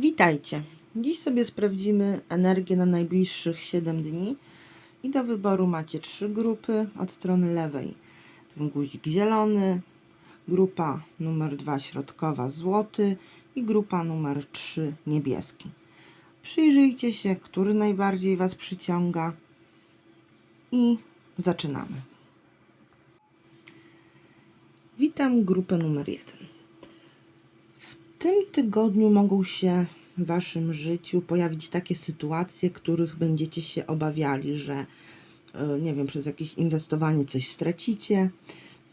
Witajcie. Dziś sobie sprawdzimy energię na najbliższych 7 dni i do wyboru macie trzy grupy. Od strony lewej ten guzik zielony, grupa numer 2 środkowa złoty i grupa numer 3 niebieski. Przyjrzyjcie się, który najbardziej Was przyciąga i zaczynamy. Witam grupę numer 1. W tym tygodniu mogą się w Waszym życiu pojawić takie sytuacje, których będziecie się obawiali, że e, nie wiem, przez jakieś inwestowanie coś stracicie,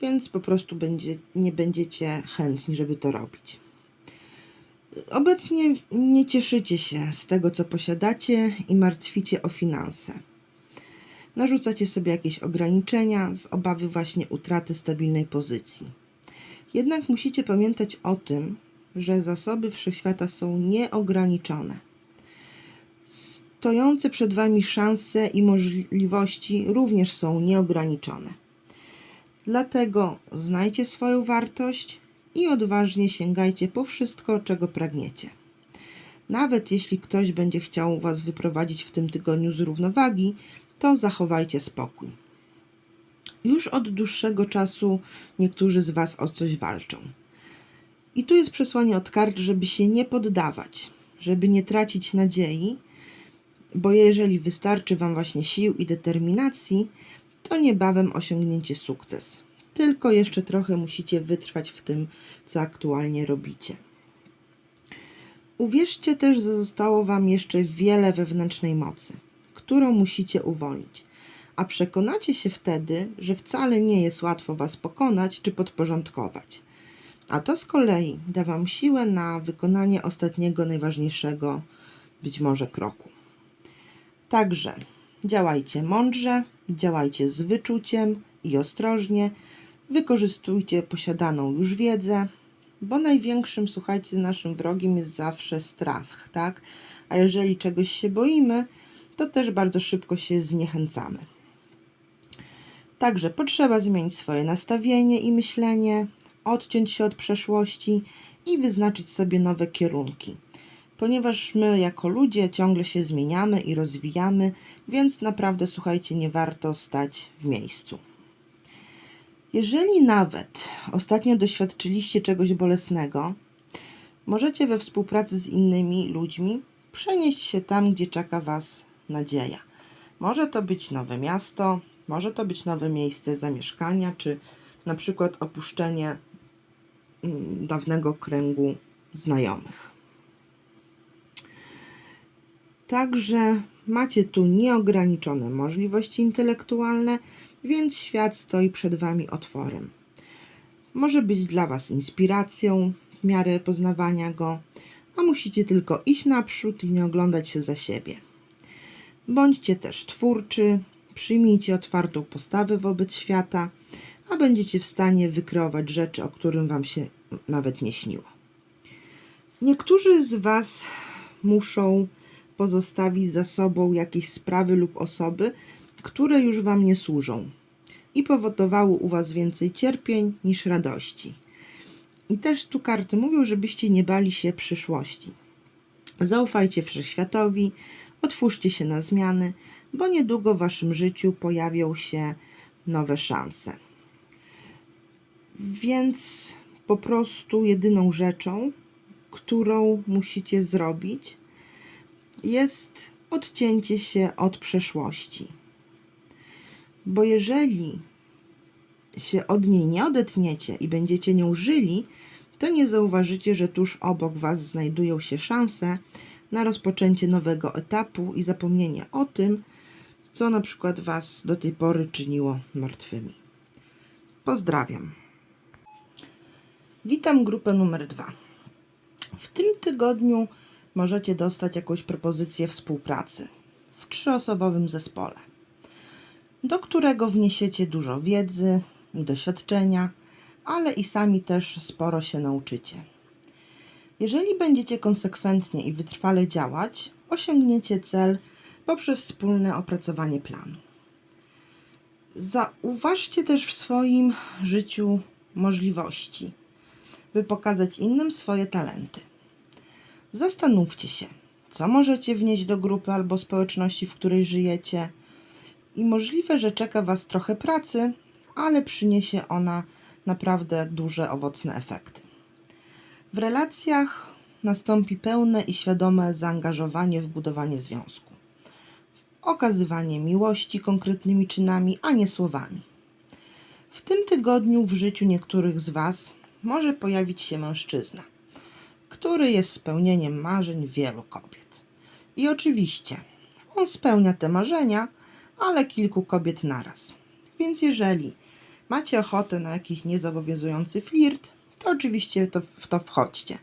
więc po prostu będzie, nie będziecie chętni, żeby to robić. Obecnie nie cieszycie się z tego, co posiadacie i martwicie o finanse. Narzucacie sobie jakieś ograniczenia z obawy właśnie utraty stabilnej pozycji. Jednak musicie pamiętać o tym, że zasoby wszechświata są nieograniczone. Stojące przed Wami szanse i możliwości również są nieograniczone. Dlatego znajcie swoją wartość i odważnie sięgajcie po wszystko, czego pragniecie. Nawet jeśli ktoś będzie chciał Was wyprowadzić w tym tygodniu z równowagi, to zachowajcie spokój. Już od dłuższego czasu niektórzy z Was o coś walczą. I tu jest przesłanie od kart, żeby się nie poddawać, żeby nie tracić nadziei, bo jeżeli wystarczy Wam właśnie sił i determinacji, to niebawem osiągnięcie sukces. Tylko jeszcze trochę musicie wytrwać w tym, co aktualnie robicie. Uwierzcie też, że zostało Wam jeszcze wiele wewnętrznej mocy, którą musicie uwolnić. A przekonacie się wtedy, że wcale nie jest łatwo Was pokonać czy podporządkować. A to z kolei da Wam siłę na wykonanie ostatniego, najważniejszego być może kroku. Także działajcie mądrze, działajcie z wyczuciem i ostrożnie, wykorzystujcie posiadaną już wiedzę, bo największym, słuchajcie, naszym wrogiem jest zawsze strach, tak? A jeżeli czegoś się boimy, to też bardzo szybko się zniechęcamy. Także potrzeba zmienić swoje nastawienie i myślenie, odciąć się od przeszłości i wyznaczyć sobie nowe kierunki. Ponieważ my, jako ludzie, ciągle się zmieniamy i rozwijamy, więc naprawdę, słuchajcie, nie warto stać w miejscu. Jeżeli nawet ostatnio doświadczyliście czegoś bolesnego, możecie we współpracy z innymi ludźmi przenieść się tam, gdzie czeka Was nadzieja. Może to być nowe miasto, może to być nowe miejsce zamieszkania, czy na przykład opuszczenie dawnego kręgu znajomych. Także macie tu nieograniczone możliwości intelektualne, więc świat stoi przed Wami otworem. Może być dla Was inspiracją w miarę poznawania go, a musicie tylko iść naprzód i nie oglądać się za siebie. Bądźcie też twórczy, przyjmijcie otwartą postawę wobec świata, a będziecie w stanie wykreować rzeczy, o którym Wam się nawet nie śniło. Niektórzy z Was muszą pozostawić za sobą jakieś sprawy lub osoby, które już Wam nie służą i powodowały u Was więcej cierpień niż radości. I też tu karty mówią, żebyście nie bali się przyszłości. Zaufajcie wszechświatowi, otwórzcie się na zmiany, bo niedługo w Waszym życiu pojawią się nowe szanse. Więc po prostu jedyną rzeczą, którą musicie zrobić, jest odcięcie się od przeszłości. Bo jeżeli się od niej nie odetniecie i będziecie nią żyli, to nie zauważycie, że tuż obok Was znajdują się szanse na rozpoczęcie nowego etapu i zapomnienie o tym, co na przykład Was do tej pory czyniło martwymi. Pozdrawiam. Witam grupę numer dwa. W tym tygodniu możecie dostać jakąś propozycję współpracy w trzyosobowym zespole, do którego wniesiecie dużo wiedzy i doświadczenia, ale i sami też sporo się nauczycie. Jeżeli będziecie konsekwentnie i wytrwale działać, osiągniecie cel poprzez wspólne opracowanie planu. Zauważcie też w swoim życiu możliwości, by pokazać innym swoje talenty. Zastanówcie się, co możecie wnieść do grupy albo społeczności, w której żyjecie. I możliwe, że czeka Was trochę pracy, ale przyniesie ona naprawdę duże, owocne efekty. W relacjach nastąpi pełne i świadome zaangażowanie w budowanie związku, okazywanie miłości konkretnymi czynami, a nie słowami. W tym tygodniu w życiu niektórych z Was może pojawić się mężczyzna, który jest spełnieniem marzeń wielu kobiet. I oczywiście on spełnia te marzenia, ale kilku kobiet naraz. Więc jeżeli macie ochotę na jakiś niezobowiązujący flirt, to oczywiście to, w to wchodźcie.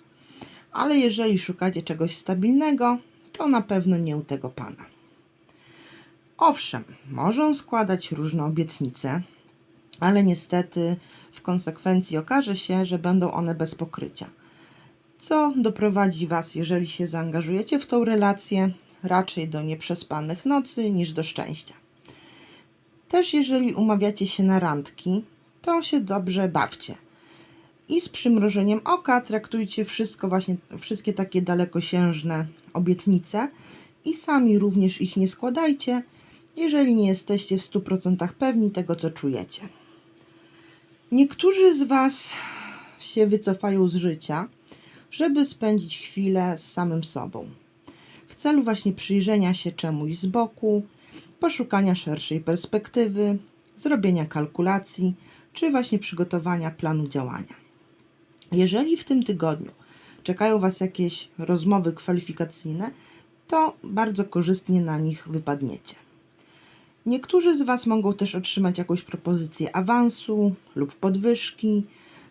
Ale jeżeli szukacie czegoś stabilnego, to na pewno nie u tego pana. Owszem, może on składać różne obietnice, ale niestety w konsekwencji okaże się, że będą one bez pokrycia. Co doprowadzi Was, jeżeli się zaangażujecie w tą relację, raczej do nieprzespanych nocy niż do szczęścia. Też jeżeli umawiacie się na randki, to się dobrze bawcie. I z przymrożeniem oka traktujcie wszystko właśnie, wszystkie takie dalekosiężne obietnice i sami również ich nie składajcie, jeżeli nie jesteście w 100% pewni tego, co czujecie. Niektórzy z Was się wycofają z życia, żeby spędzić chwilę z samym sobą. W celu właśnie przyjrzenia się czemuś z boku, poszukania szerszej perspektywy, zrobienia kalkulacji, czy właśnie przygotowania planu działania. Jeżeli w tym tygodniu czekają Was jakieś rozmowy kwalifikacyjne, to bardzo korzystnie na nich wypadniecie. Niektórzy z Was mogą też otrzymać jakąś propozycję awansu lub podwyżki,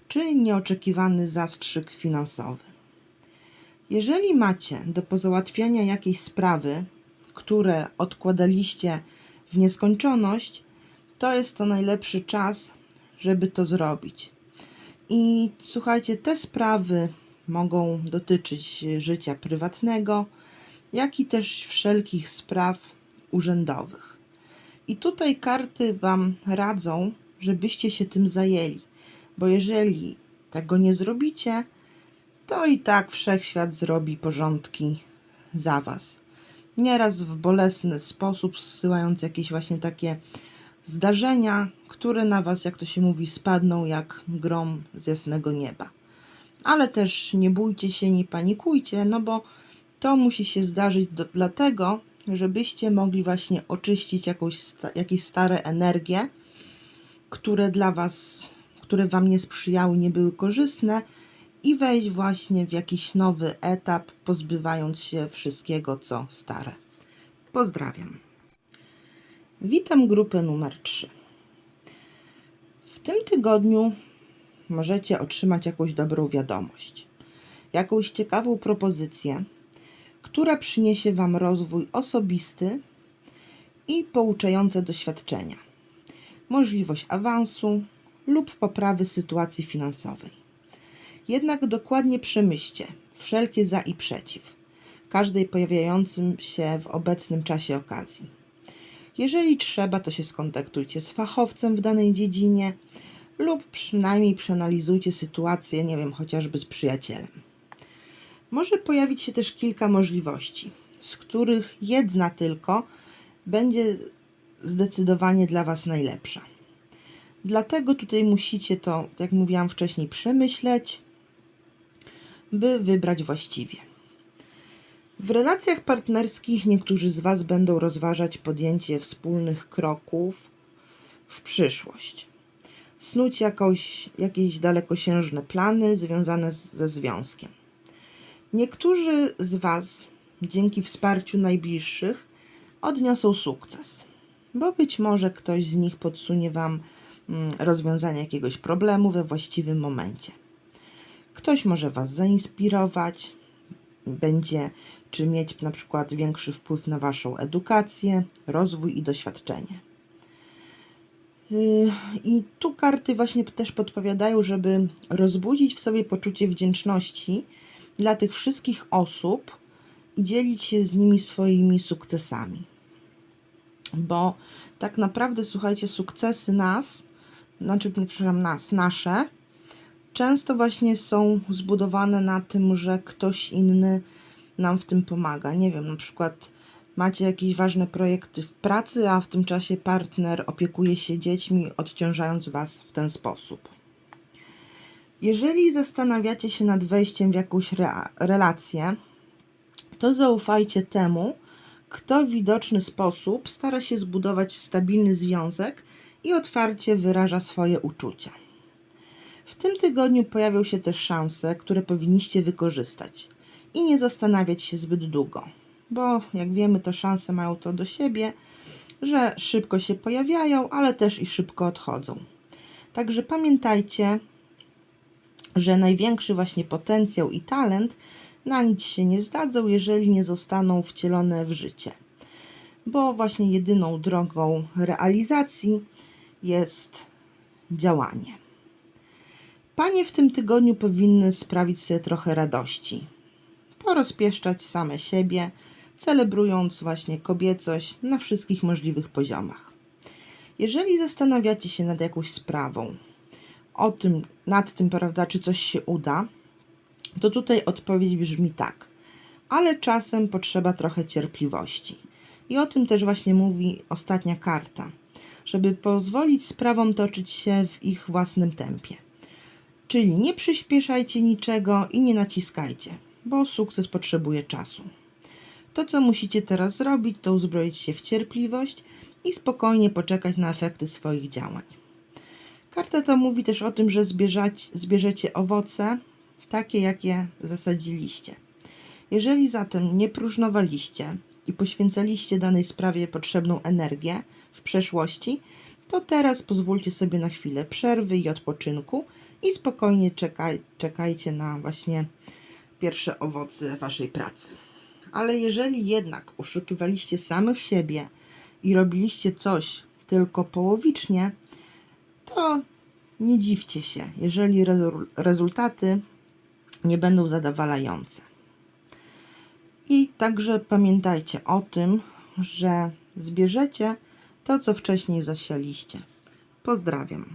czy nieoczekiwany zastrzyk finansowy. Jeżeli macie do pozałatwiania jakiejś sprawy, które odkładaliście w nieskończoność, to jest to najlepszy czas, żeby to zrobić. I słuchajcie, te sprawy mogą dotyczyć życia prywatnego, jak i też wszelkich spraw urzędowych. I tutaj karty Wam radzą, żebyście się tym zajęli, bo jeżeli tego nie zrobicie, to i tak wszechświat zrobi porządki za Was. Nieraz w bolesny sposób, zsyłając jakieś właśnie takie zdarzenia, które na Was, jak to się mówi, spadną jak grom z jasnego nieba. Ale też nie bójcie się, nie panikujcie, no bo to musi się zdarzyć do, dlatego, żebyście mogli właśnie oczyścić jakąś, jakieś stare energie, które dla Was, które Wam nie sprzyjały, nie były korzystne i wejść właśnie w jakiś nowy etap, pozbywając się wszystkiego, co stare. Pozdrawiam. Witam grupę numer 3. W tym tygodniu możecie otrzymać jakąś dobrą wiadomość, jakąś ciekawą propozycję, która przyniesie Wam rozwój osobisty i pouczające doświadczenia, możliwość awansu lub poprawy sytuacji finansowej. Jednak dokładnie przemyślcie wszelkie za i przeciw każdej pojawiającym się w obecnym czasie okazji jeżeli trzeba, to się skontaktujcie z fachowcem w danej dziedzinie lub przynajmniej przeanalizujcie sytuację, nie wiem, chociażby z przyjacielem. Może pojawić się też kilka możliwości, z których jedna tylko będzie zdecydowanie dla Was najlepsza. Dlatego tutaj musicie to, jak mówiłam wcześniej, przemyśleć, by wybrać właściwie. W relacjach partnerskich niektórzy z Was będą rozważać podjęcie wspólnych kroków w przyszłość. Snuć jakoś, jakieś dalekosiężne plany związane z, ze związkiem. Niektórzy z Was dzięki wsparciu najbliższych odniosą sukces, bo być może ktoś z nich podsunie Wam mm, rozwiązanie jakiegoś problemu we właściwym momencie. Ktoś może Was zainspirować, będzie czy mieć na przykład większy wpływ na Waszą edukację, rozwój i doświadczenie. Yy, I tu karty właśnie też podpowiadają, żeby rozbudzić w sobie poczucie wdzięczności dla tych wszystkich osób i dzielić się z nimi swoimi sukcesami. Bo tak naprawdę, słuchajcie, sukcesy nas, znaczy, przepraszam, nas, nasze, często właśnie są zbudowane na tym, że ktoś inny nam w tym pomaga. Nie wiem, na przykład macie jakieś ważne projekty w pracy, a w tym czasie partner opiekuje się dziećmi, odciążając Was w ten sposób. Jeżeli zastanawiacie się nad wejściem w jakąś relację, to zaufajcie temu, kto w widoczny sposób stara się zbudować stabilny związek i otwarcie wyraża swoje uczucia. W tym tygodniu pojawią się też szanse, które powinniście wykorzystać i nie zastanawiać się zbyt długo, bo jak wiemy, to szanse mają to do siebie, że szybko się pojawiają, ale też i szybko odchodzą. Także pamiętajcie, że największy właśnie potencjał i talent na nic się nie zdadzą, jeżeli nie zostaną wcielone w życie. Bo właśnie jedyną drogą realizacji jest działanie. Panie w tym tygodniu powinny sprawić sobie trochę radości, porozpieszczać same siebie, celebrując właśnie kobiecość na wszystkich możliwych poziomach. Jeżeli zastanawiacie się nad jakąś sprawą, o tym, nad tym, prawda, czy coś się uda, to tutaj odpowiedź brzmi tak. Ale czasem potrzeba trochę cierpliwości. I o tym też właśnie mówi ostatnia karta, żeby pozwolić sprawom toczyć się w ich własnym tempie. Czyli nie przyspieszajcie niczego i nie naciskajcie, bo sukces potrzebuje czasu. To, co musicie teraz zrobić, to uzbroić się w cierpliwość i spokojnie poczekać na efekty swoich działań. Karta ta mówi też o tym, że zbierzać, zbierzecie owoce, takie jakie zasadziliście. Jeżeli zatem nie próżnowaliście i poświęcaliście danej sprawie potrzebną energię w przeszłości, to teraz pozwólcie sobie na chwilę przerwy i odpoczynku i spokojnie czekaj, czekajcie na właśnie pierwsze owoce waszej pracy. Ale jeżeli jednak oszukiwaliście samych siebie i robiliście coś tylko połowicznie, to nie dziwcie się, jeżeli rezu- rezultaty nie będą zadowalające. I także pamiętajcie o tym, że zbierzecie to, co wcześniej zasialiście. Pozdrawiam.